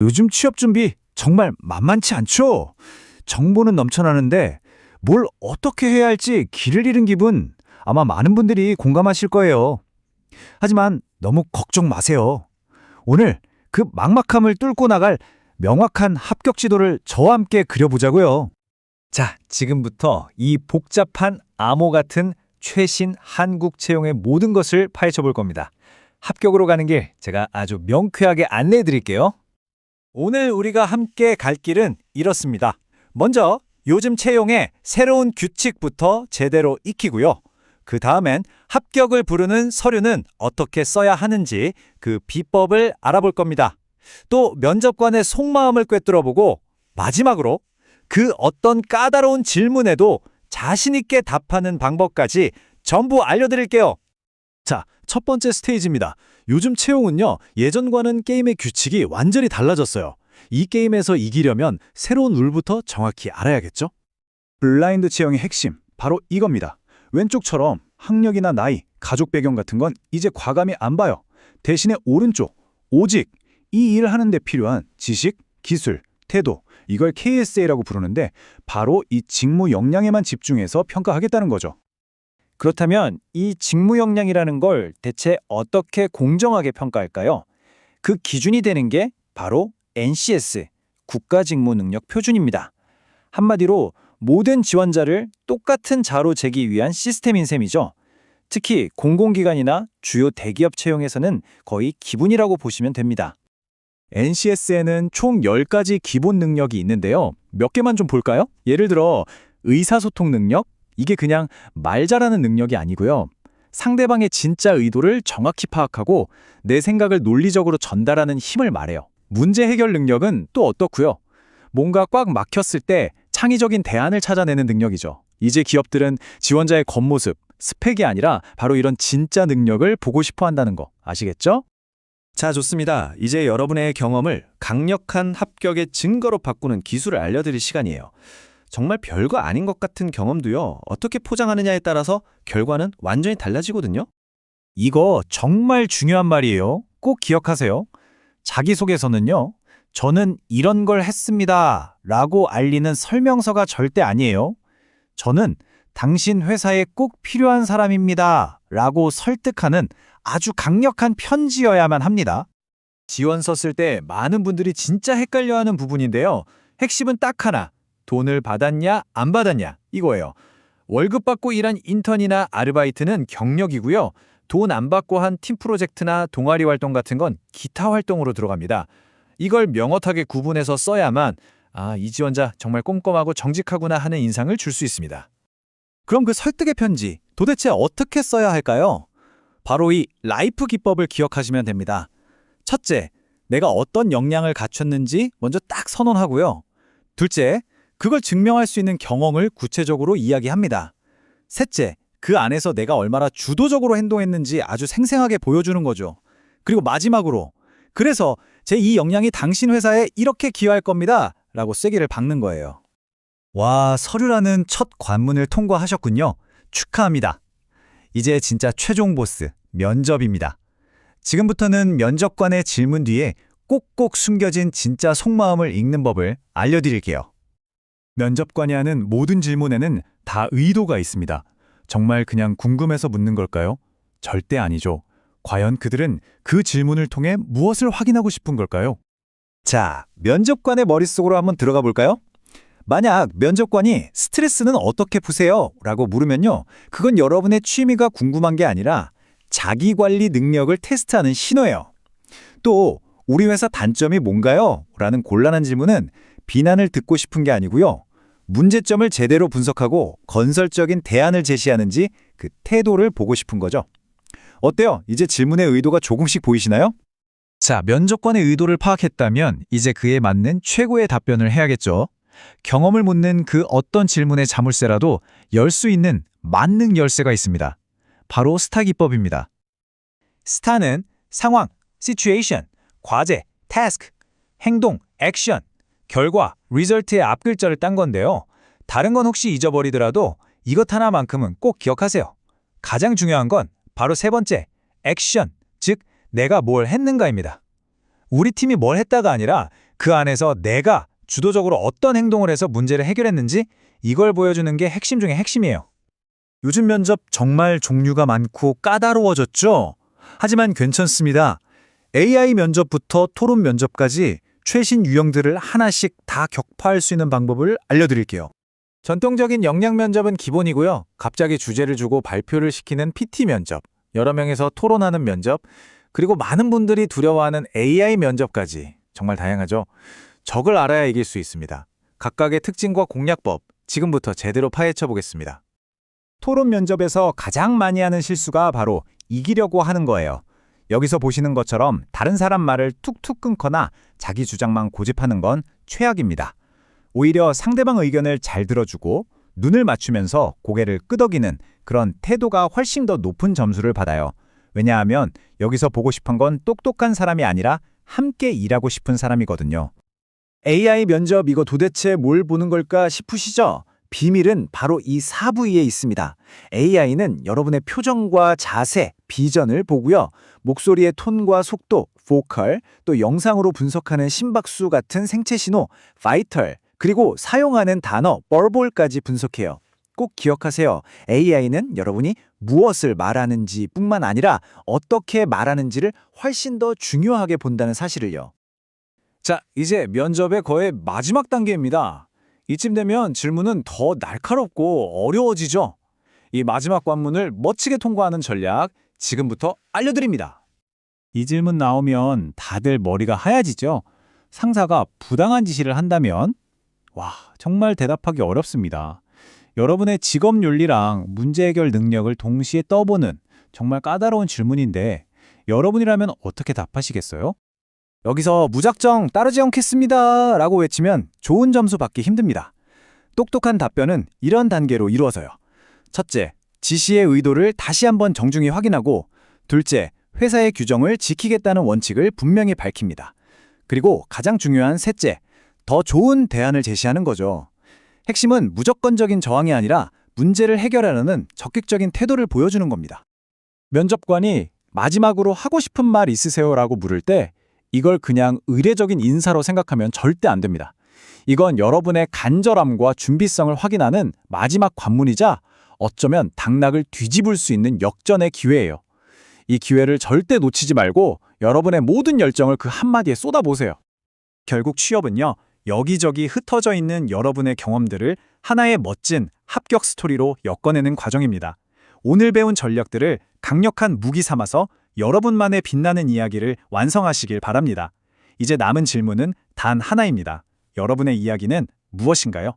요즘 취업 준비 정말 만만치 않죠? 정보는 넘쳐나는데 뭘 어떻게 해야 할지 길을 잃은 기분 아마 많은 분들이 공감하실 거예요. 하지만 너무 걱정 마세요. 오늘 그 막막함을 뚫고 나갈 명확한 합격 지도를 저와 함께 그려보자고요. 자, 지금부터 이 복잡한 암호 같은 최신 한국 채용의 모든 것을 파헤쳐 볼 겁니다. 합격으로 가는 길 제가 아주 명쾌하게 안내해 드릴게요. 오늘 우리가 함께 갈 길은 이렇습니다. 먼저 요즘 채용의 새로운 규칙부터 제대로 익히고요. 그 다음엔 합격을 부르는 서류는 어떻게 써야 하는지 그 비법을 알아볼 겁니다. 또 면접관의 속마음을 꿰뚫어 보고 마지막으로 그 어떤 까다로운 질문에도 자신있게 답하는 방법까지 전부 알려드릴게요. 자, 첫 번째 스테이지입니다. 요즘 채용은요, 예전과는 게임의 규칙이 완전히 달라졌어요. 이 게임에서 이기려면 새로운 룰부터 정확히 알아야겠죠? 블라인드 채용의 핵심, 바로 이겁니다. 왼쪽처럼 학력이나 나이, 가족 배경 같은 건 이제 과감히 안 봐요. 대신에 오른쪽, 오직 이 일을 하는 데 필요한 지식, 기술, 태도, 이걸 KSA라고 부르는데 바로 이 직무 역량에만 집중해서 평가하겠다는 거죠. 그렇다면 이 직무 역량이라는 걸 대체 어떻게 공정하게 평가할까요? 그 기준이 되는 게 바로 NCS, 국가직무능력 표준입니다. 한마디로 모든 지원자를 똑같은 자로 재기 위한 시스템인 셈이죠. 특히 공공기관이나 주요 대기업 채용에서는 거의 기본이라고 보시면 됩니다. NCS에는 총 10가지 기본 능력이 있는데요. 몇 개만 좀 볼까요? 예를 들어 의사소통 능력, 이게 그냥 말 잘하는 능력이 아니고요. 상대방의 진짜 의도를 정확히 파악하고 내 생각을 논리적으로 전달하는 힘을 말해요. 문제 해결 능력은 또 어떻고요? 뭔가 꽉 막혔을 때 창의적인 대안을 찾아내는 능력이죠. 이제 기업들은 지원자의 겉모습, 스펙이 아니라 바로 이런 진짜 능력을 보고 싶어 한다는 거 아시겠죠? 자, 좋습니다. 이제 여러분의 경험을 강력한 합격의 증거로 바꾸는 기술을 알려드릴 시간이에요. 정말 별거 아닌 것 같은 경험도요, 어떻게 포장하느냐에 따라서 결과는 완전히 달라지거든요. 이거 정말 중요한 말이에요. 꼭 기억하세요. 자기소개서는요, 저는 이런 걸 했습니다. 라고 알리는 설명서가 절대 아니에요. 저는 당신 회사에 꼭 필요한 사람입니다. 라고 설득하는 아주 강력한 편지여야만 합니다. 지원서 쓸때 많은 분들이 진짜 헷갈려하는 부분인데요. 핵심은 딱 하나. 돈을 받았냐, 안 받았냐, 이거예요. 월급 받고 일한 인턴이나 아르바이트는 경력이고요. 돈 안 받고 한 팀 프로젝트나 동아리 활동 같은 건 기타 활동으로 들어갑니다. 이걸 명확하게 구분해서 써야만 아, 이 지원자 정말 꼼꼼하고 정직하구나 하는 인상을 줄 수 있습니다. 그럼 그 설득의 편지 도대체 어떻게 써야 할까요? 바로 이 라이프 기법을 기억하시면 됩니다. 첫째, 내가 어떤 역량을 갖췄는지 먼저 딱 선언하고요. 둘째, 그걸 증명할 수 있는 경험을 구체적으로 이야기합니다. 셋째, 그 안에서 내가 얼마나 주도적으로 행동했는지 아주 생생하게 보여주는 거죠. 그리고 마지막으로, 그래서 제 이 역량이 당신 회사에 이렇게 기여할 겁니다. 라고 쐐기를 박는 거예요. 와, 서류라는 첫 관문을 통과하셨군요. 축하합니다. 이제 진짜 최종 보스, 면접입니다. 지금부터는 면접관의 질문 뒤에 꼭꼭 숨겨진 진짜 속마음을 읽는 법을 알려드릴게요. 면접관이 하는 모든 질문에는 다 의도가 있습니다. 정말 그냥 궁금해서 묻는 걸까요? 절대 아니죠. 과연 그들은 그 질문을 통해 무엇을 확인하고 싶은 걸까요? 자, 면접관의 머릿속으로 한번 들어가 볼까요? 만약 면접관이 스트레스는 어떻게 푸세요? 라고 물으면요. 그건 여러분의 취미가 궁금한 게 아니라 자기 관리 능력을 테스트하는 신호예요. 또 우리 회사 단점이 뭔가요? 라는 곤란한 질문은 비난을 듣고 싶은 게 아니고요. 문제점을 제대로 분석하고 건설적인 대안을 제시하는지 그 태도를 보고 싶은 거죠. 어때요? 이제 질문의 의도가 조금씩 보이시나요? 자, 면접관의 의도를 파악했다면 이제 그에 맞는 최고의 답변을 해야겠죠. 경험을 묻는 그 어떤 질문의 자물쇠라도 열 수 있는 만능 열쇠가 있습니다. 바로 스타 기법입니다. 스타는 상황, situation, 과제, task, 행동, action, 결과, result의 앞글자를 딴 건데요. 다른 건 혹시 잊어버리더라도 이것 하나만큼은 꼭 기억하세요. 가장 중요한 건 바로 세 번째, action, 즉 내가 뭘 했는가입니다. 우리 팀이 뭘 했다가 아니라 그 안에서 내가 주도적으로 어떤 행동을 해서 문제를 해결했는지 이걸 보여주는 게 핵심 중의 핵심이에요. 요즘 면접 정말 종류가 많고 까다로워졌죠? 하지만 괜찮습니다. AI 면접부터 토론 면접까지 최신 유형들을 하나씩 다 격파할 수 있는 방법을 알려드릴게요. 전통적인 역량 면접은 기본이고요. 갑자기 주제를 주고 발표를 시키는 PT 면접, 여러 명에서 토론하는 면접, 그리고 많은 분들이 두려워하는 AI 면접까지 정말 다양하죠. 적을 알아야 이길 수 있습니다. 각각의 특징과 공략법, 지금부터 제대로 파헤쳐 보겠습니다. 토론 면접에서 가장 많이 하는 실수가 바로 이기려고 하는 거예요. 여기서 보시는 것처럼 다른 사람 말을 툭툭 끊거나 자기 주장만 고집하는 건 최악입니다. 오히려 상대방 의견을 잘 들어주고 눈을 맞추면서 고개를 끄덕이는 그런 태도가 훨씬 더 높은 점수를 받아요. 왜냐하면 여기서 보고 싶은 건 똑똑한 사람이 아니라 함께 일하고 싶은 사람이거든요. AI 면접 이거 도대체 뭘 보는 걸까 싶으시죠? 비밀은 바로 이 사부위에 있습니다. AI는 여러분의 표정과 자세, 비전을 보고요. 목소리의 톤과 속도, 보컬, 또 영상으로 분석하는 심박수 같은 생체 신호, 바이털, 그리고 사용하는 단어, 버볼까지 분석해요. 꼭 기억하세요. AI는 여러분이 무엇을 말하는지 뿐만 아니라 어떻게 말하는지를 훨씬 더 중요하게 본다는 사실을요. 자, 이제 면접의 거의 마지막 단계입니다. 이쯤 되면 질문은 더 날카롭고 어려워지죠. 이 마지막 관문을 멋지게 통과하는 전략 지금부터 알려드립니다. 이 질문 나오면 다들 머리가 하얘지죠. 상사가 부당한 지시를 한다면 와, 정말 대답하기 어렵습니다. 여러분의 직업 윤리랑 문제 해결 능력을 동시에 떠보는 정말 까다로운 질문인데 여러분이라면 어떻게 답하시겠어요? 여기서 무작정 따르지 않겠습니다 라고 외치면 좋은 점수 받기 힘듭니다. 똑똑한 답변은 이런 단계로 이루어져요. 첫째, 지시의 의도를 다시 한번 정중히 확인하고 둘째, 회사의 규정을 지키겠다는 원칙을 분명히 밝힙니다. 그리고 가장 중요한 셋째, 더 좋은 대안을 제시하는 거죠. 핵심은 무조건적인 저항이 아니라 문제를 해결하려는 적극적인 태도를 보여주는 겁니다. 면접관이 마지막으로 하고 싶은 말 있으세요 라고 물을 때 이걸 그냥 의례적인 인사로 생각하면 절대 안 됩니다. 이건 여러분의 간절함과 준비성을 확인하는 마지막 관문이자 어쩌면 당락을 뒤집을 수 있는 역전의 기회예요. 이 기회를 절대 놓치지 말고 여러분의 모든 열정을 그 한마디에 쏟아보세요. 결국 취업은요, 여기저기 흩어져 있는 여러분의 경험들을 하나의 멋진 합격 스토리로 엮어내는 과정입니다. 오늘 배운 전략들을 강력한 무기 삼아서 여러분만의 빛나는 이야기를 완성하시길 바랍니다. 이제 남은 질문은 단 하나입니다. 여러분의 이야기는 무엇인가요?